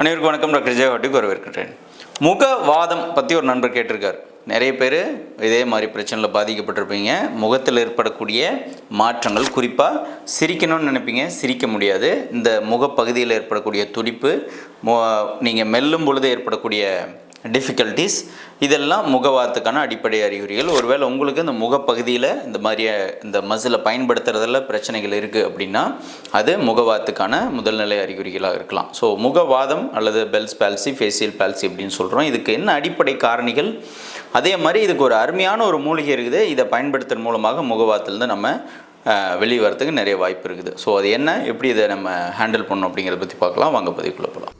அனைவருக்கும் வணக்கம். டாக்டர் ஜெயவாட்டுக்கு வரவேற்கிறேன் முகவாதம் பற்றி ஒரு நண்பர் கேட்டிருக்கார். நிறைய பேர் இதே மாதிரி பிரச்சனையில் பாதிக்கப்பட்டிருப்பீங்க. முகத்தில் ஏற்படக்கூடிய மாற்றங்கள் குறிப்பாக சிரிக்கணும்னு நினைப்பீங்க. சிரிக்க முடியாது. இந்த முகப்பகுதியில் ஏற்படக்கூடிய துடிப்பு நீங்கள் மெல்லும் பொழுது ஏற்படக்கூடிய டிஃபிகல்ட்டிஸ் இதெல்லாம் முகவாத்துக்கான அடிப்படை அறிகுறிகள். ஒருவேளை உங்களுக்கு இந்த முகப்பகுதியில் இந்த மாதிரி இந்த மசிலை பயன்படுத்துறதுல பிரச்சனைகள் இருக்குது அப்படின்னா அது முகவாத்துக்கான முதல்நிலை அறிகுறிகளாக இருக்கலாம். ஸோ முகவாதம் அல்லது பெல்ஸ் பால்சி ஃபேசியல் பால்சி அப்படின்னு சொல்கிறோம் இதுக்கு என்ன அடிப்படை காரணிகள்? அதே மாதிரி இதுக்கு ஒரு அருமையான ஒரு மூலிகை இருக்குது. இதை பயன்படுத்துறது மூலமாக முகவாதத்துலேருந்து நம்ம வெளியே வரத்துக்கு நிறைய வாய்ப்பு இருக்குது. ஸோ அது என்ன? எப்படி இதை நம்ம ஹேண்டில் பண்ணணும் அப்படிங்கிறத பற்றி பார்க்கலாம். வாங்க பதிவுக்குள்ளே போகலாம்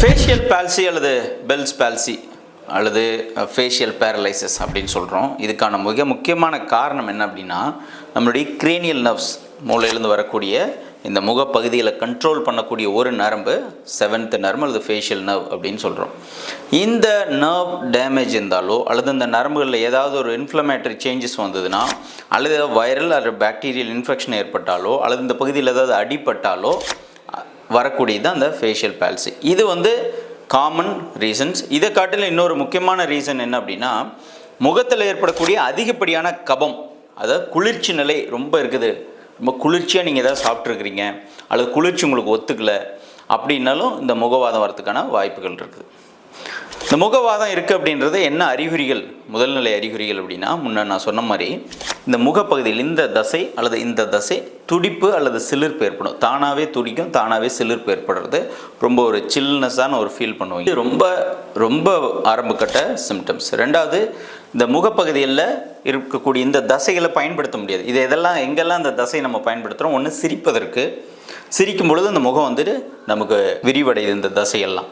ஃபேஷியல் பால்சி அல்லது பெல்ஸ் பால்சி அல்லது ஃபேஷியல் பேரலைசஸ் அப்படின்னு சொல்கிறோம் இதுக்கான மிக முக்கியமான காரணம் என்ன அப்படின்னா நம்மளுடைய கிரேனியல் நர்வ்ஸ் மூளையிலேருந்து வரக்கூடிய இந்த முகப்பகுதியில் கண்ட்ரோல் பண்ணக்கூடிய ஒரு நரம்பு செவன்த் நரம்பு அல்லது ஃபேஷியல் நர்வ் அப்படின்னு சொல்கிறோம் இந்த நர்வ் டேமேஜ் இருந்தாலோ அல்லது இந்த நரம்புகளில் ஏதாவது ஒரு இன்ஃப்ளமேட்டரி சேஞ்சஸ் வந்ததுன்னா அல்லது வைரல் அல்லது பாக்டீரியல் இன்ஃபெக்ஷன் ஏற்பட்டாலோ அல்லது இந்த பகுதியில் ஏதாவது அடிப்பட்டாலோ வரக்கூடியது அந்த ஃபேஷியல் பால்சி இது வந்து காமன் ரீசன்ஸ் இதை காட்டிலும் இன்னொரு முக்கியமான ரீசன் என்ன அப்படின்னா முகத்தில் ஏற்படக்கூடிய அதிகப்படியான கபம் அதாவது குளிர்ச்சி நிலை ரொம்ப இருக்குது. ரொம்ப குளிர்ச்சியாக நீங்கள் ஏதாவது சாப்பிட்ருக்குறீங்க அல்லது குளிர்ச்சி உங்களுக்கு ஒத்துக்கலை அப்படின்னாலும் இந்த முகவாதம் வரத்துக்கான வாய்ப்புகள் இருக்குது. இந்த முகவாதம் இருக்குது அப்படின்றது என்ன அறிகுறிகள்? முதல்நிலை அறிகுறிகள் அப்படின்னா முன்னே நான் சொன்ன மாதிரி இந்த முகப்பகுதியில் இந்த தசை அல்லது இந்த தசை துடிப்பு அல்லது சிலிர்ப்பு ஏற்படும். தானாகவே துடிக்கும் தானாகவே சிலிர்ப்பு ஏற்படுறது. ரொம்ப ஒரு சில்னஸான ஒரு ஃபீல் பண்ணுவோம். இது ரொம்ப ரொம்ப ஆரம்பக்கட்ட சிம்டம்ஸ் ரெண்டாவது இந்த முகப்பகுதியில் இருக்கக்கூடிய இந்த தசைகளை பயன்படுத்த முடியாது. இது எதெல்லாம் எங்கெல்லாம் இந்த தசை நம்ம பயன்படுத்துகிறோம் ஒன்று சிரிப்பதற்கு. சிரிக்கும் பொழுது இந்த முகம் வந்துட்டு நமக்கு விரிவடையுது இந்த தசையெல்லாம்.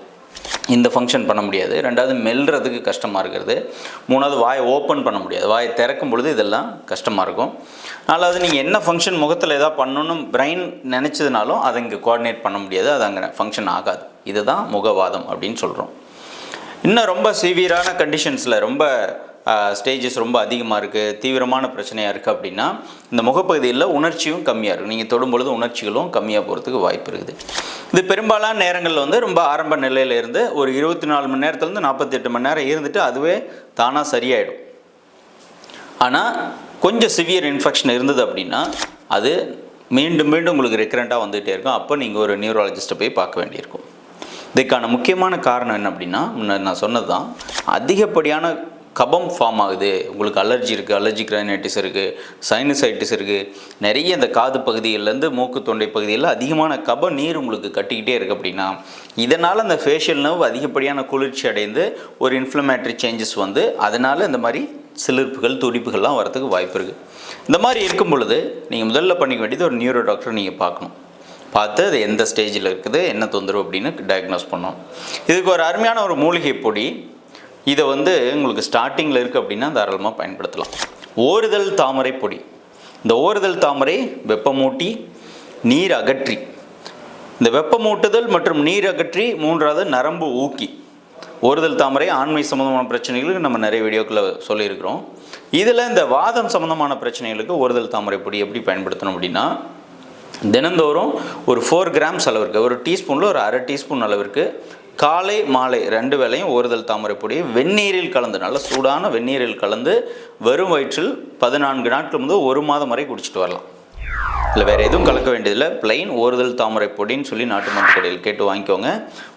இந்த ஃபங்க்ஷன் பண்ண முடியாது. ரெண்டாவது மெல்றதுக்கு கஷ்டமாக இருக்கிறது. மூணாவது வாயை ஓப்பன் பண்ண முடியாது. வாயை திறக்கும் பொழுது இதெல்லாம் கஷ்டமாக இருக்கும். நாலாவது நீங்கள் என்ன ஃபங்க்ஷன் முகத்தில் எதாவது பண்ணணும்னு பிரெயின் நினச்சதுனாலும் அதை இங்கே கோஆர்டினேட் பண்ண முடியாது. அது அங்கே ஃபங்க்ஷன் ஆகாது. இதுதான் முகவாதம் அப்படின்னு சொல்கிறோம் இன்னும் ரொம்ப சிவியரான கண்டிஷன்ஸில் ரொம்ப ஸ்டேஜஸ் ரொம்ப அதிகமாக இருக்குது தீவிரமான பிரச்சனையாக இருக்குது அப்படின்னா இந்த முகப்பகுதியில் உணர்ச்சியும் கம்மியாக இருக்கும் நீங்கள் தொடும் பொழுது உணர்ச்சிகளும் கம்மியாக போகிறதுக்கு வாய்ப்பு இருக்குது. இது பெரும்பாலான நேரங்களில் வந்து ரொம்ப ஆரம்ப நிலையிலேருந்து ஒரு இருபத்தி நாலு மணி நேரத்துலேருந்து நாற்பத்தெட்டு மணி நேரம் இருந்துட்டு அதுவே தானாக சரியாயிடும். ஆனால் கொஞ்சம் சிவியர் இன்ஃபெக்ஷன் இருந்தது அப்படின்னா அது மீண்டும் மீண்டும் உங்களுக்கு ரெக்கரண்ட்டாக வந்துகிட்டே இருக்கும். அப்போ நீங்கள் ஒரு நியூரலஜிஸ்ட்டை போய் பார்க்க வேண்டியிருக்கும். இதுக்கான முக்கியமான காரணம் என்ன அப்படின்னா முன்ன நான் சொன்னது தான் அதிகப்படியான கபம் ஃபார்ம் ஆகுது. உங்களுக்கு அலர்ஜி இருக்குது அலர்ஜிக் ரைனைட்டிஸ் இருக்குது சைனசைட்டிஸ் இருக்குது நிறைய இந்த காது பகுதியிலேருந்து மூக்கு தொண்டை பகுதியில் அதிகமான கப நீர் உங்களுக்கு கட்டிக்கிட்டே இருக்குது அப்படின்னா இதனால் அந்த ஃபேஷியல் நர்வ் அதிகப்படியான குளிர்ச்சி அடைந்து ஒரு இன்ஃப்ளமேட்டரி சேஞ்சஸ் வந்து அதனால் இந்த மாதிரி சிலிர்ப்புகள் துடிப்புகள்லாம் வரதுக்கு வாய்ப்பு இருக்குது இந்த மாதிரி இருக்கும் பொழுது நீங்கள் முதல்ல பண்ணிக்க வேண்டியது ஒரு நியூரோ டாக்டர் நீங்கள் பார்க்கணும். பார்த்து அது எந்த ஸ்டேஜில் இருக்குது என்ன தொந்தரவு அப்படின்னு டயக்னோஸ் பண்ணோம் இதுக்கு ஒரு அருமையான ஒரு மூலிகை பொடி இதை வந்து உங்களுக்கு ஸ்டார்டிங்கில் இருக்குது அப்படின்னா தாராளமாக பயன்படுத்தலாம். ஓறுதல் தாமரை பொடி. இந்த ஓறுதல் தாமரை வெப்பமூட்டி நீர் அகற்றி. இந்த வெப்பமூட்டுதல் மற்றும் நீர் அகற்றி மூன்றாவது நரம்பு ஊக்கி. ஓறுதல் தாமரை ஆண்மை சம்மந்தமான பிரச்சனைகளுக்கு நம்ம நிறைய வீடியோக்களில் சொல்லியிருக்கிறோம். இதில் இந்த வாதம் சம்மந்தமான பிரச்சனைகளுக்கு ஓறுதல் தாமரை பொடி எப்படி பயன்படுத்தணும் அப்படின்னா தினந்தோறும் ஒரு ஃபோர் கிராம்ஸ் அளவிற்கு ஒரு டீஸ்பூனில் ஒரு அரை டீஸ்பூன் அளவிற்கு காலை மாலை ரெண்டு வேளையும் ஓறுதல் தாமரை பொடியை வெந்நீரில் கலந்து நல்ல சூடான வெந்நீரில் கலந்து வெறும் வயிற்றில் பதினான்கு நாட்கள் முதல் ஒரு மாதம் வரை குடிச்சிட்டு வரலாம். இல்லை வேறு எதுவும் கலக்க வேண்டியதில்லை. பிளைன் ஓறுதல் தாமரை பொடின்னு சொல்லி நாட்டு மருந்து கடையில் கேட்டு வாங்கிக்கோங்க.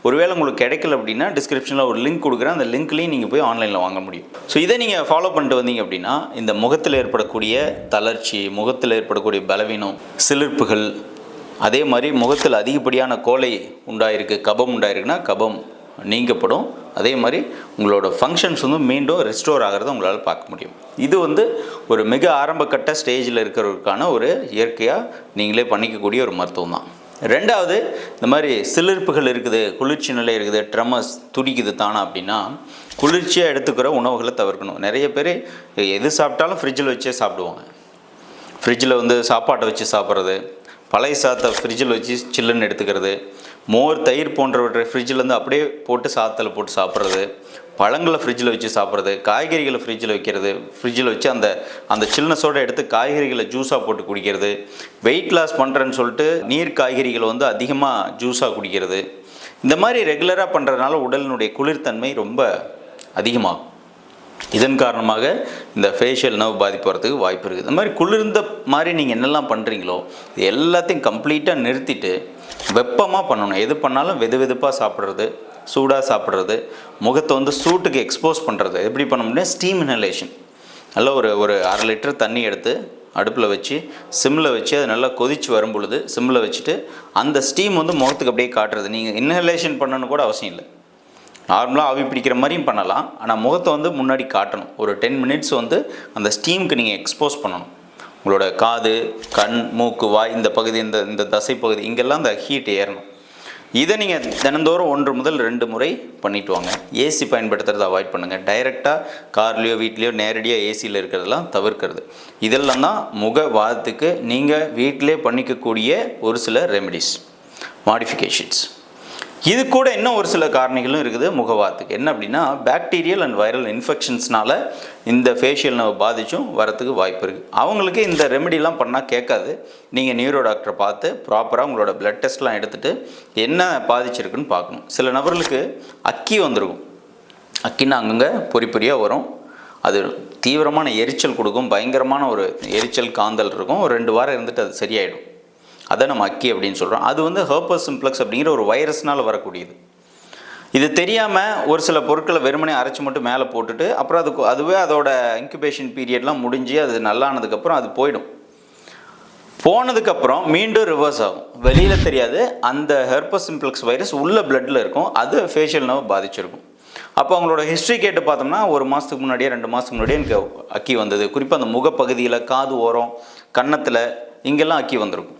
ஒருவேளை உங்களுக்கு கிடைக்கல அப்படின்னா டிஸ்கிரிப்ஷனில் ஒரு லிங்க் கொடுக்குறேன். அந்த லிங்க்லேயும் நீங்கள் போய் ஆன்லைனில் வாங்க முடியும். ஸோ இதை நீங்கள் ஃபாலோ பண்ணிட்டு வந்தீங்க அப்படின்னா இந்த முகத்தில் ஏற்படக்கூடிய தளர்ச்சி முகத்தில் ஏற்படக்கூடிய பலவீனம் சிலிர்ப்புகள் அதே மாதிரி முகத்தில் அதிகப்படியான கோலை உண்டாயிருக்கு கபம் உண்டாயிருக்குன்னா கபம் நீங்கப்படும். அதே மாதிரி உங்களோட ஃபங்க்ஷன்ஸ் வந்து மீண்டும் ரெஸ்டோர் ஆகிறத உங்களால் பார்க்க முடியும். இது வந்து ஒரு மிக ஆரம்பக்கட்ட ஸ்டேஜில் இருக்கிறவருக்கான ஒரு இயற்கையாக நீங்களே பண்ணிக்கக்கூடிய ஒரு மருத்துவம் தான். ரெண்டாவது இந்த மாதிரி சிலிர்ப்புகள் இருக்குது குளிர்ச்சி நிலை இருக்குது ட்ரமஸ் துடிக்குது தானா அப்படின்னா குளிர்ச்சியாக எடுத்துக்கிற உணவுகளை தவிர்க்கணும். நிறைய பேர் எது சாப்பிட்டாலும் ஃப்ரிட்ஜில் வச்சே சாப்பிடுவாங்க. ஃப்ரிட்ஜில் வந்து சாப்பாட்டை வச்சு சாப்பிட்றது பழைய சாதத்தை ஃப்ரிட்ஜில் வச்சு சில்லுன்னு எடுத்துக்கிறது. மோர் தயிர் போன்றவற்றை ஃப்ரிட்ஜிலேருந்து அப்படியே போட்டு சாதத்தில் போட்டு சாப்பிட்றது. பழங்களை ஃப்ரிட்ஜில் வச்சு சாப்பிட்றது. காய்கறிகளை ஃப்ரிட்ஜில் வைக்கிறது. ஃப்ரிட்ஜில் வச்சு அந்த அந்த சில்னஸோடு எடுத்து காய்கறிகளை ஜூஸாக போட்டு குடிக்கிறது. வெயிட் லாஸ் பண்ணுறேன்னு சொல்லிட்டு நீர் காய்கறிகளை வந்து அதிகமாக ஜூஸாக குடிக்கிறது. இந்த மாதிரி ரெகுலராக பண்ணுறதுனால உடலினுடைய குளிர்த்தன்மை ரொம்ப அதிகமாகும். இதன் காரணமாக இந்த ஃபேஷியல் நர்வ் பாதிப்பு வரதுக்கு வாய்ப்பு இருக்குது. இந்த மாதிரி குளிர்ந்த மாதிரி நீங்கள் என்னெல்லாம் பண்ணுறீங்களோ இது எல்லாத்தையும் கம்ப்ளீட்டாக நிறுத்திட்டு வெப்பமாக பண்ணணும். எது பண்ணாலும் வெது வெதுப்பாக சாப்பிட்றது சூடாக சாப்பிட்றது முகத்தை வந்து சூட்டுக்கு எக்ஸ்போஸ் பண்ணுறது எப்படி பண்ண முடியும்? ஸ்டீம் இன்ஹலேஷன் நல்லா ஒரு ஒரு அரை லிட்டர் தண்ணி எடுத்து அடுப்பில் வச்சு சிம்மில் வச்சு அது நல்லா கொதிச்சு வரும் பொழுது சிம்மில் வச்சுட்டு அந்த ஸ்டீம் வந்து முகத்துக்கு அப்படியே காட்டுறது. நீங்கள் இன்ஹலேஷன் பண்ணணும்னு கூட அவசியம் இல்லை. நார்மலாக ஆவி பிடிக்கிற மாதிரியும் பண்ணலாம். ஆனால் முகத்தை வந்து முன்னாடி காட்டணும். ஒரு டென் மினிட்ஸ் வந்து அந்த ஸ்டீமுக்கு நீங்கள் எக்ஸ்போஸ் பண்ணணும். உங்களோட காது கண் மூக்கு வாய் இந்த பகுதி இந்த இந்த தசை பகுதி இங்கெல்லாம் அந்த ஹீட் ஏறணும். இதை நீங்கள் தினந்தோறும் ஒன்று முதல் ரெண்டு முறை பண்ணிட்டு வாங்க. ஏசி பயன்படுத்துறதை அவாய்ட் பண்ணுங்கள் டைரெக்டாக கார்லேயோ வீட்லேயோ நேரடியாக ஏசியில் இருக்கிறதெல்லாம் தவிர்க்கிறது. இதெல்லாம் தான் முகவாதத்துக்கு நீங்கள் வீட்டிலே பண்ணிக்கக்கூடிய ஒரு சில ரெமெடிஸ் மாடிஃபிகேஷன்ஸ் இது கூட இன்னும் ஒரு சில காரணிகளும் இருக்குது முகவாத்துக்கு. என்ன அப்படின்னா பாக்டீரியல் அண்ட் வைரல் இன்ஃபெக்ஷன்ஸ்னால இந்த ஃபேஷியல் நம்ம பாதிச்சும் வரத்துக்கு வாய்ப்பு இருக்குது அவங்களுக்கு இந்த ரெமெடிலாம் பண்ணால் கேட்காது. நீங்கள் நியூரோ டாக்டரை பார்த்து ப்ராப்பராக உங்களோட பிளட் டெஸ்ட்லாம் எடுத்துகிட்டு என்ன பாதிச்சிருக்குன்னு பார்க்கணும். சில நபர்களுக்கு அக்கி வந்திருக்கும். அக்கின்னு அங்கங்கே பொறி பொறியாக வரும். அது தீவிரமான எரிச்சல் கொடுக்கும். பயங்கரமான ஒரு எரிச்சல் காந்தல் இருக்கும். ஒரு ரெண்டு வாரம் இருந்துட்டு அது சரியாயிடும். அதை நம்ம அக்கி அப்படின்னு சொல்கிறோம் அது வந்து ஹர்பஸ் சிம்ப்ளக்ஸ் அப்படிங்கிற ஒரு வைரஸ்னால் வரக்கூடியது. இது தெரியாமல் ஒரு சில பொருட்களை வெறுமனே அரைச்சி மட்டும் மேலே போட்டுட்டு அப்புறம் அதுக்கு அதுவே அதோட இன்குபேஷன் பீரியட்லாம் முடிஞ்சு அது நல்லானதுக்கப்புறம் அது போயிடும். போனதுக்கப்புறம் மீண்டும் ரிவர்ஸ் ஆகும். வெளியில் தெரியாது அந்த ஹெர்பஸ் சிம்ப்ளக்ஸ் வைரஸ் உள்ள பிளட்டில் இருக்கும். அது ஃபேஷியல் நர்வ் பாதிச்சிருக்கும். அப்போ அவங்களோட ஹிஸ்ட்ரி கேட்டு பார்த்தோம்னா ஒரு மாதத்துக்கு முன்னாடியே ரெண்டு மாதத்துக்கு முன்னாடியே எனக்கு அக்கி வந்தது. குறிப்பாக அந்த முகப்பகுதியில் காது ஓரம் கன்னத்தில் இங்கெல்லாம் அக்கி வந்திருக்கும்.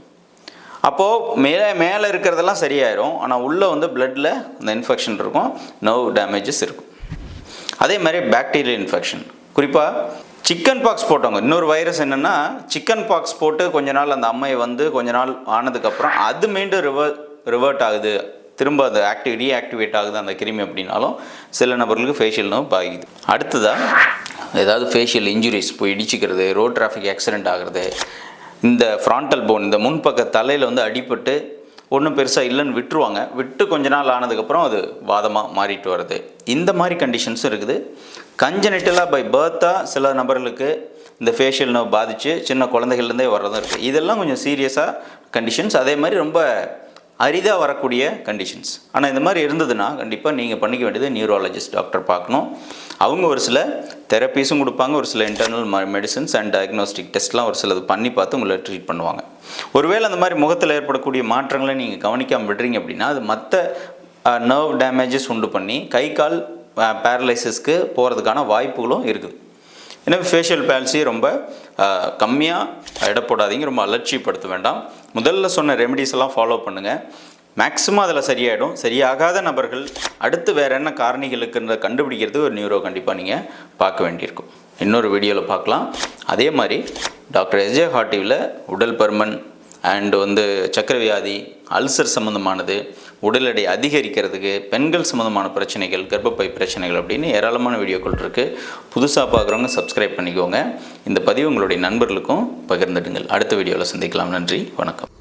அப்போது மேலே மேலே இருக்கிறதெல்லாம் சரியாயிரும். ஆனால் உள்ளே வந்து பிளட்டில் அந்த இன்ஃபெக்ஷன் இருக்கும். நர்வ் டேமேஜஸ் இருக்கும். அதே மாதிரி பாக்டீரியல் இன்ஃபெக்ஷன் குறிப்பாக சிக்கன் பாக்ஸ் போட்டவங்க இன்னொரு வைரஸ் என்னென்னா சிக்கன் பாக்ஸ் போட்டு கொஞ்ச நாள் அந்த அம்மையை வந்து கொஞ்ச நாள் ஆனதுக்கப்புறம் அது மீண்டும் ரிவர் ரிவர்ட் ஆகுது. திரும்ப அது ஆக்டிவ் ரீஆக்டிவேட் ஆகுது அந்த கிருமி அப்படின்னாலும் சில நபர்களுக்கு ஃபேஷியல் நோய் பாதிக்குது. அடுத்ததாக ஏதாவது ஃபேஷியல் இன்ஜுரிஸ் போய் இடிச்சிக்கிறது ரோட் டிராஃபிக் ஆக்சிடென்ட் ஆகிறது இந்த ஃப்ராண்டல் போன் இந்த முன்பக்க தலையில் வந்து அடிபட்டு ஒன்றும் பெருசாக இல்லைன்னு விட்டுருவாங்க. விட்டு கொஞ்ச நாள் ஆனதுக்கப்புறம் அது வாதமாக மாறிட்டு வருது இந்த மாதிரி கண்டிஷன்ஸும் இருக்குது. கஞ்சனிட்டலாக பை பர்த்தாக சில நபர்களுக்கு இந்த ஃபேஷியல் நோய் பாதித்து சின்ன குழந்தைகள்லேருந்தே வர்றதும் இருக்குது இதெல்லாம் கொஞ்சம் சீரியஸாக கண்டிஷன்ஸ் அதே மாதிரி ரொம்ப அரிதாக வரக்கூடிய கண்டிஷன்ஸ் ஆனால் இந்த மாதிரி இருந்ததுன்னா கண்டிப்பாக நீங்கள் பண்ணிக்க வேண்டியது நியூரோலஜிஸ்ட் டாக்டர் பார்க்கணும். அவங்க ஒரு சில தெரப்பீஸும் கொடுப்பாங்க ஒரு சில இன்டர்னல் மெடிசன்ஸ் அண்ட் டயக்னோஸ்டிக் டெஸ்ட்லாம் ஒரு சிலது பண்ணி பார்த்து உங்களை ட்ரீட் பண்ணுவாங்க. ஒருவேளை அந்த மாதிரி முகத்தில் ஏற்படக்கூடிய மாற்றங்களை நீங்கள் கவனிக்காமல் விடுறீங்க அப்படின்னா அது மற்ற நர்வ் டேமேஜஸ் உண்டு பண்ணி கை கால் பேரலைசிஸ்க்கு போகிறதுக்கான வாய்ப்புகளும் இருக்குது. ஏன்னா ஃபேஷியல் பேல்சி ரொம்ப கம்மியாக இடப்படாதீங்க ரொம்ப அலட்சியப்படுத்த வேண்டாம். முதல்ல சொன்ன ரெமெடிஸ் எல்லாம் ஃபாலோ பண்ணுங்கள் மேக்ஸிமம் அதில் சரியாயிடும். சரியாகாத நபர்கள் அடுத்து வேறு என்ன காரணிகள் இருக்குன்றத கண்டுபிடிக்கிறது ஒரு நியூரோ கண்டிப்பாக நீங்கள் பார்க்க வேண்டியிருக்கும். இன்னொரு வீடியோவில் பார்க்கலாம். அதே மாதிரி டாக்டர் எஸ்ஜே ஹாட்டிவில் உடல் பருமன் அண்ட் வந்து சக்கரவியாதி அல்சர் சம்மந்தமானது உடல் எடை அதிகரிக்கிறதுக்கு பெண்கள் சம்மந்தமான பிரச்சனைகள் கர்ப்பப்பை பிரச்சனைகள் அப்படின்னு ஏராளமான வீடியோக்கள் இருக்குது புதுசாக பார்க்குறவங்க சப்ஸ்கிரைப் பண்ணிக்கோங்க. இந்த பதிவு உங்களுடைய நண்பர்களுக்கும் பகிர்ந்துடுங்கள். அடுத்த வீடியோவில் சந்திக்கலாம். நன்றி. வணக்கம்.